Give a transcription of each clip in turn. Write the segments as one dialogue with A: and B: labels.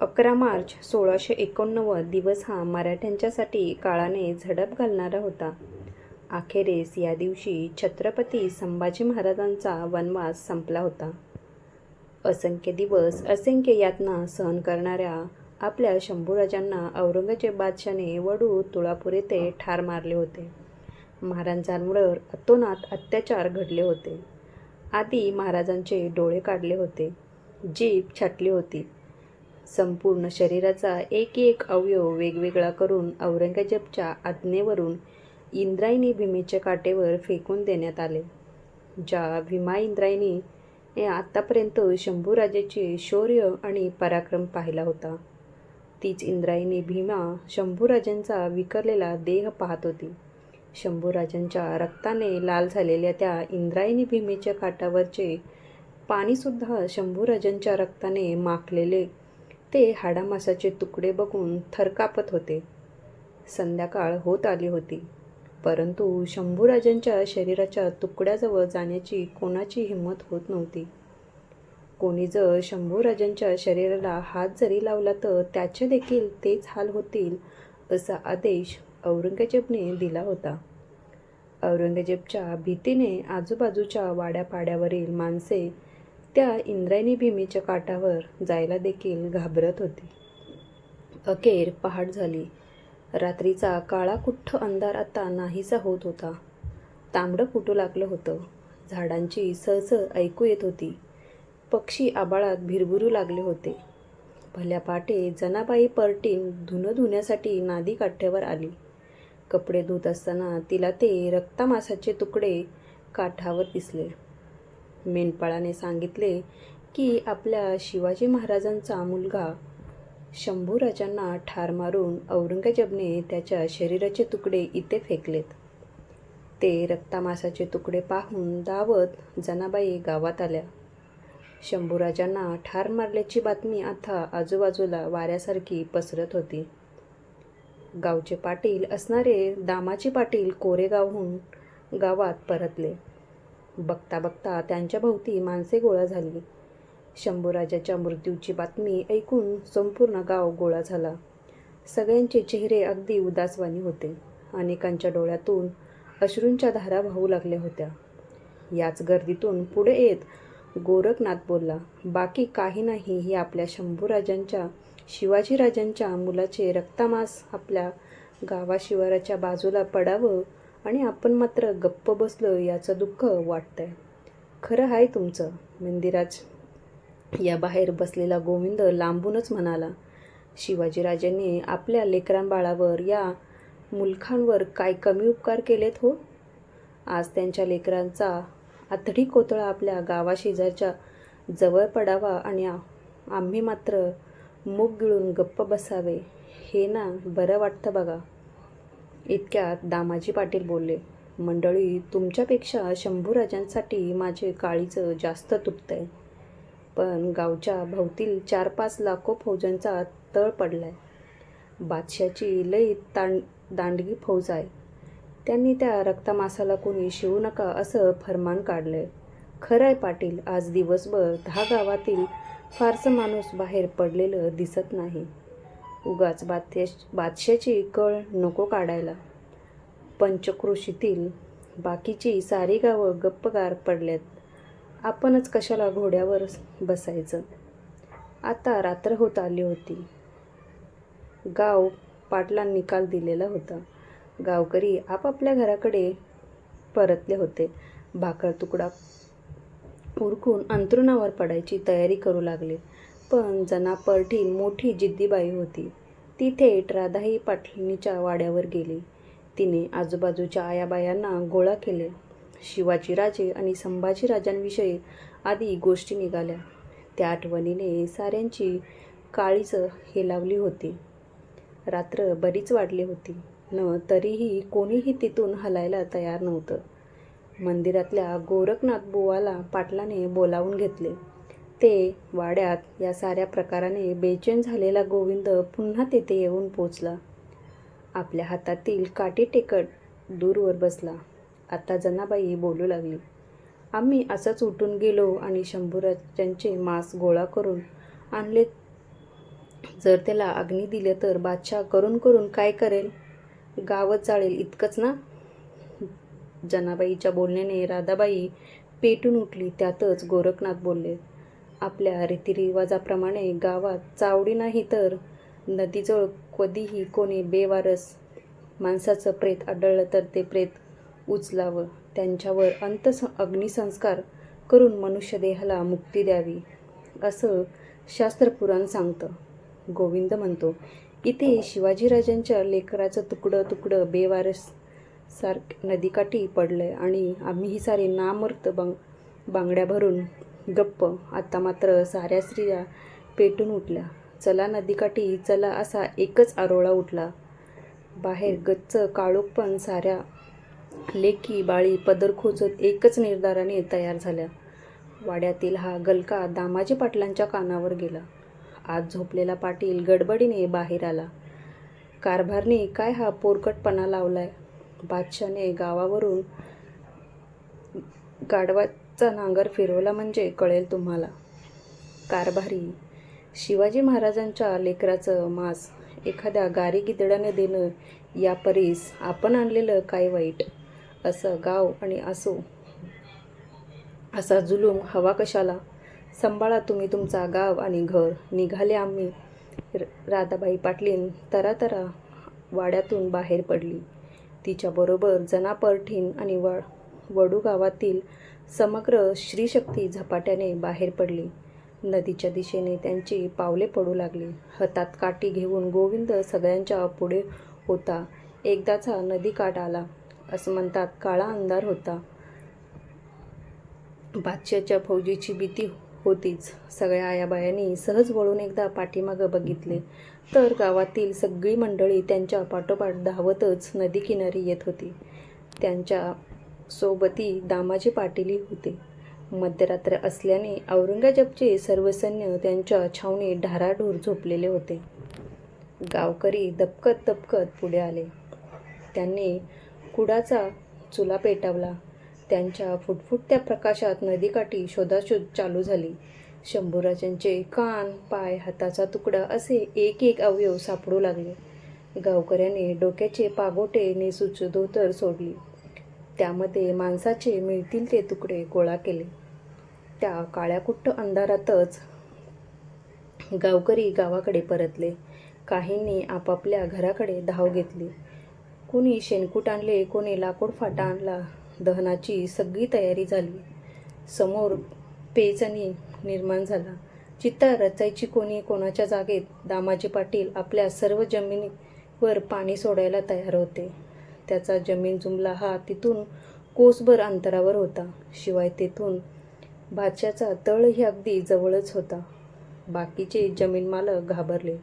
A: अकरा मार्च सोळाशे एकोणनव्वद दिवस हा मराठ्यांच्यासाठी काळाने झडप घालणारा होता. अखेरीस या दिवशी छत्रपती संभाजी महाराजांचा वनवास संपला होता. असंख्य दिवस असंख्य यातना सहन करणाऱ्या आपल्या शंभूराजांना औरंगजेब बादशाने वडू तुळापूर येथे ठार मारले होते. महाराजांवर अतोनात अत्याचार घडले होते. आधी महाराजांचे डोळे काढले होते. जीभ छाटली होती. संपूर्ण शरीराचा एक एक अवयव वेगवेगळा करून औरंगजेबच्या आज्ञेवरून इंद्रायणी भीमेच्या काटेवर फेकून देण्यात आले. ज्या भीमा इंद्रायणी हे आत्तापर्यंत शंभूराजाचे शौर्य आणि पराक्रम पाहिला होता तीच इंद्रायणी भीमा शंभूराजांचा विकरलेला देह पाहत होती. शंभूराजांच्या रक्ताने लाल झालेल्या त्या इंद्रायणी भीमेच्या काठावरचे पाणीसुद्धा शंभूराजांच्या रक्ताने माखलेले ते हाडामासाचे तुकडे बघून थरकापत होते. संध्याकाळ होत आली होती. परंतु शंभूराजांच्या शरीराच्या तुकड्याजवळ जाण्याची कोणाची हिंमत होत नव्हती. कोणी जर शंभूराजांच्या शरीराला हात जरी लावला तर त्याचे देखील तेच हाल होतील असा आदेश औरंगजेबने दिला होता. औरंगजेबच्या भीतीने आजूबाजूच्या वाड्यापाड्यावरील माणसे त्या इंद्रायणी भीमेच्या काठावर जायला देखील घाबरत होती. अखेर पहाट झाली. रात्रीचा काळा कुठ्ठ अंधार आता नाहीसा होत होता. तांबडं फुटू लागलं होतं. झाडांची सहसह ऐकू येत होती. पक्षी आबाळात भिरभुरू लागले होते. भल्या पाटे जनाबाई परटीन धुणं धुण्यासाठी नादी काठ्यावर आली. कपडे धुत असताना तिला ते रक्तामासाचे तुकडे काठावर दिसले. मेंढपाळाने सांगितले की आपल्या शिवाजी महाराजांचा मुलगा शंभूराजांना ठार मारून औरंगजेबने त्याच्या शरीराचे तुकडे इथे फेकलेत. ते रक्तामासाचे तुकडे पाहून दावत जनाबाई गावात आल्या. शंभूराजांना ठार मारल्याची बातमी आता आजूबाजूला वाऱ्यासारखी पसरत होती. गावचे पाटील असणारे दामाची पाटील कोरेगावहून गावात परतले. बघता बघता त्यांच्या भोवती माणसे गोळा झाली. शंभूराजाच्या मृत्यूची बातमी ऐकून संपूर्ण गाव गोळा झाला. सगळ्यांचे चेहरे अगदी उदासवाणी होते. अनेकांच्या डोळ्यातून अश्रूंच्या धारा वाहू लागल्या होत्या. याच गर्दीतून पुढे येत गोरखनाथ बोलला बाकी काही नाही हे आपल्या शंभूराजांच्या शिवाजीराजांच्या मुलाचे रक्तामास आपल्या गावाशिवाराच्या बाजूला पडावं आणि आपण मात्र गप्प बसलो याचं दुःख वाटतंय. खरं आहे तुमचं मंदिराज. या बाहेर बसलेला गोविंद लांबूनच म्हणाला शिवाजीराजांनी आपल्या लेकरांबाळावर या मुलखांवर काय कमी उपकार केलेत हो? आज त्यांच्या लेकरांचा आतडी कोतळा आपल्या गावाशेजारच्या जवळ पडावा आणि आम्ही मात्र मूग गिळून गप्प बसावे हे ना बरं वाटतं बघा. इतक्यात दामाजी पाटील बोलले मंडळी तुमच्यापेक्षा शंभूराजांसाठी माझे काळीचं जास्त तुटतंय. पण गावच्या भोवतील चार पाच लाखो फौजांचा तळ पडलाय. बादशाची लई तांड दांडगी फौज आहे. त्यांनी त्या रक्तामासाला कोणी शिवू नका असं फरमान काढलंय. खरं आहे पाटील आज दिवसभर दहा गावातील फारसं माणूस बाहेर पडलेलं दिसत नाही. उगाच बादशा बादशाची कळ नको काढायला. पंचक्रोशीतील बाकीची सारी गावं गप्पगार पडल्यात. आपणच कशाला घोड्यावर बसायचं? आता रात्र होत आली होती. गाव पाटला निकाल दिलेला होता. गावकरी आपापल्या घराकडे परतले होते. भाकर तुकडा उरकून अंथरुणावर पडायची तयारी करू लागले. पण जना परठील मोठी जिद्दीबाई होती. ती थेट राधाई पाटलीच्या वाड्यावर गेली. तिने आजूबाजूच्या आयाबायांना गोळा केले. शिवाजीराजे आणि संभाजी राजांविषयी आधी गोष्टी निघाल्या. त्या आठवणीने साऱ्यांची काळीच हेलावली होती. रात्र बरीच वाढली होती. न तरीही कोणीही तिथून हलायला तयार नव्हतं. मंदिरातल्या गोरखनाथ बुवाला पाटलाने बोलावून घेतले. ते वाड्यात या साऱ्या प्रकाराने बेचैन झालेला गोविंद पुन्हा तेथे येऊन पोचला. आपल्या हातातील काठी टेकट दूरवर बसला. आता जनाबाई बोलू लागली आम्ही असंच उठून गेलो आणि शंभूराजांचे मांस गोळा करून आणले. जर त्याला अग्नी दिले तर बादशाह करून करून काय करेल? गावच जाळेल इतकंच ना? जनाबाईच्या बोलण्याने राधाबाई पेटून उठली. त्यातच गोरखनाथ बोलले आपल्या रीतिरिवाजाप्रमाणे गावात चावडी नाही तर नदीजवळ कधीही कोणी बेवारस माणसाचं प्रेत आढळलं तर ते प्रेत उचलावं. त्यांच्यावर अंतस अग्निसंस्कार करून मनुष्य देहाला मुक्ती द्यावी असं शास्त्रपुराण सांगतं. गोविंद म्हणतो इथे शिवाजीराजांच्या लेकराचं तुकडं तुकडं बेवारस सारख नदीकाठी पडलं आहे आणि आम्ही ही सारी नामर्त बांग बांगड्या भरून गप्प. आता मात्र साऱ्या स्त्रिया पेटून उठल्या. चला नदीकाठी चला असा एकच आरोळा उठला. बाहेर गच्च काळोख पण साऱ्या लेकी बाळी पदर खोचत एकच निर्धाराने तयार झाल्या. वाड्यातील हा गलका दामाजी पाटलांच्या कानावर गेला. आज झोपलेला पाटील गडबडीने बाहेर आला. कारभारने काय हा पोरकटपणा लावलाय? बादशाने गावावरून चा नांगर फिरवला म्हणजे कळेल तुम्हाला. कारभारी. शिवाजी महाराजांच्या लेकराचं मांस एखाद्या गारी गिदडाने देणं या परीस आपण आणलेलं काय वाईट? असं गाव आणि असो. असा जुलूम हवा कशाला? सांभाळा तुम्ही तुमचा गाव आणि घर. निघाले आम्ही. र- राधाबाई पाटलीन तरातरा वाड्यातून बाहेर पडली. तिच्याबरोबर जनापरठीण आणि व वडू गावातील समग्र श्रीशक्ती झपाट्याने बाहेर पडली. नदीच्या दिशेने त्यांची पावले पडू लागली. हातात काठी घेऊन गोविंद सगळ्यांच्या पुढे होता. एकदाचा नदीकाठ आला. असं म्हणतात काळा अंधार होता. बादशाच्या फौजीची भीती होतीच. सगळ्या आयाबायांनी सहज वळून एकदा पाठीमागं बघितले. तर गावातील सगळी मंडळी त्यांच्या पाठोपाठ धावतच नदीकिनारी येत होती. त्यांच्या सोबती दामाजी पाटीलही होते. मध्यरात्र असल्याने औरंगजेबचे सर्व सैन्य त्यांच्या छावणी ढाराढूर झोपलेले होते. गावकरी दपकत दपकत पुढे आले. त्यांनी कुडाचा चुला पेटवला. त्यांच्या फुटफुटत्या प्रकाशात नदीकाठी शोधाशोध चालू झाली. शंभूराजांचे कान पाय हाताचा तुकडा असे एक एक अवयव सापडू लागले. गावकऱ्याने डोक्याचे पागोटे नेसूच धोतर सोडली. त्यामध्ये माणसाचे मिळतील ते तुकडे गोळा केले. त्या काळ्याकुट्ट अंधारातच गावकरी गावाकडे परतले. काहींनी आपापल्या घराकडे धाव घेतली. कोणी शेणकूट आणले कोणी लाकूड फाटा आणला. दहनाची सगळी तयारी झाली. समोर पेचणी निर्माण झाला. चित्ता रचायची कोणी कोणाच्या जागेत दामाजी पाटील आपल्या सर्व जमिनीवर पाणी सोडायला तयार होते. त्याचा जमीन जुमला हा तिथून कोसभर अंतरावर होता. शिवाय तेथून भाच्याचा तळही अगदी जवळच होता. बाकीचे जमीन मालक घाबरले.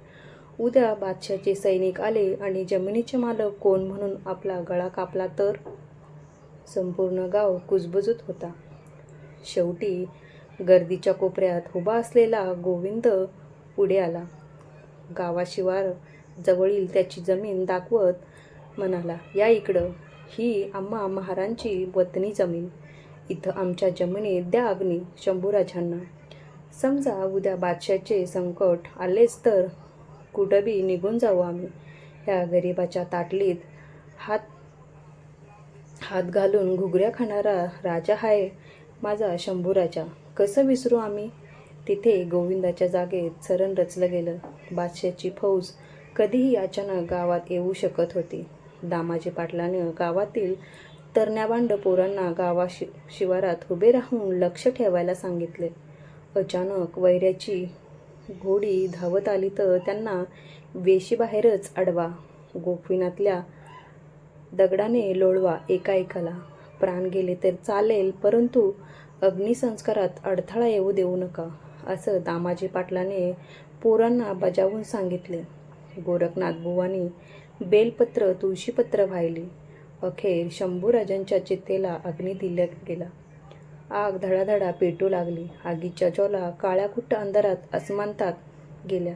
A: उद्या बादशाचे सैनिक आले आणि जमिनीचे मालक कोण म्हणून आपला गळा कापला तर? संपूर्ण गाव कुजबुजत होता. शेवटी गर्दीच्या कोपऱ्यात उभा असलेला गोविंद पुढे आला. गावाशिवार जवळील त्याची जमीन दाखवत म्हणाला या इकडं. ही आम्हा महारांची वतनी जमीन. इथं आमच्या जमिनीत द्या अग्नी शंभूराजांना. समजा उद्या बादशाचे संकट आलेच तर कुठंबी निघून जाऊ आम्ही. ह्या गरिबाच्या ताटलीत हात हात घालून घुगऱ्या खाणारा राजा हाय माझा शंभूराजा. कसं विसरू आम्ही? तिथे गोविंदाच्या जागेत सरण रचलं गेलं. बादशाची फौज कधीही अचानक गावात येऊ शकत होती. दामाजी पाटलाने गावातील तरण्याबांड पोरांना गावा शि शिवारात उभे राहून लक्ष ठेवायला सांगितले. अचानक वैऱ्याची घोडी धावत आली तर त्यांना वेशीबाहेरच अडवा. गोपीनाथल्या दगडाने लोळवा एका एकाला प्राण गेले तर चालेल परंतु अग्निसंस्कारात अडथळा येऊ देऊ नका असं दामाजी पाटलाने पोरांना बजावून सांगितले. गोरखनाथ बुवानी बेलपत्र तुळशीपत्र वाहिली अखेर शंभूराजांच्या चित्तेला अग्नी दिल्या गेला. आग धडाधडा पेटू लागली. आगीच्या ज्वाला काळ्याकुट्ट अंधारात असमानतात गेल्या.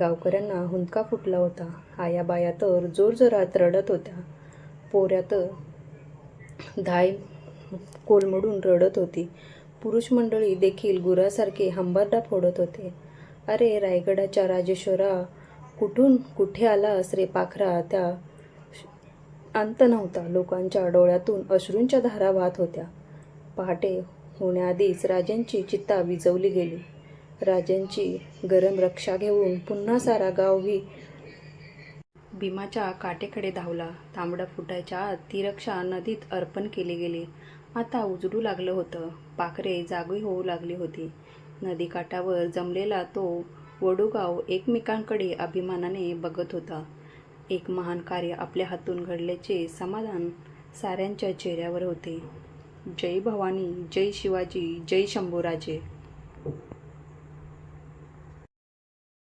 A: गावकऱ्यांना हुंदका फुटला होता. आयाबाया तर जोरजोरात रडत होत्या. पोऱ्यात धाय कोलमडून रडत होती. पुरुष मंडळी देखील गुरासारखे हंबरडा फोडत होते. अरे रायगडाच्या राजेश्वरा कुठून कुठे आलास रे पाखरा? त्या अंत नव्हता लोकांच्या डोळ्यातून अश्रूंच्या धारा वाहत होत्या. पहाटे होण्याआधीच राजांची चित्ता विजवली गेली. राजांची गरम रक्षा घेऊन पुन्हा सारा गाव ही भीमाच्या काटेकडे धावला. तांबडा फुटायच्या आत ती रक्षा नदीत अर्पण केली गेली. आता उजडू लागलं होतं. पाखरे जागी होऊ लागली होती. नदीकाठावर जमलेला तो वडूगाव एकमेकांकडे अभिमानाने बघत होता. एक महान कार्य आपल्या हातून घडल्याचे समाधान साऱ्यांच्या चेहऱ्यावर होते. जय भवानी जय शिवाजी जय शंभूराजे.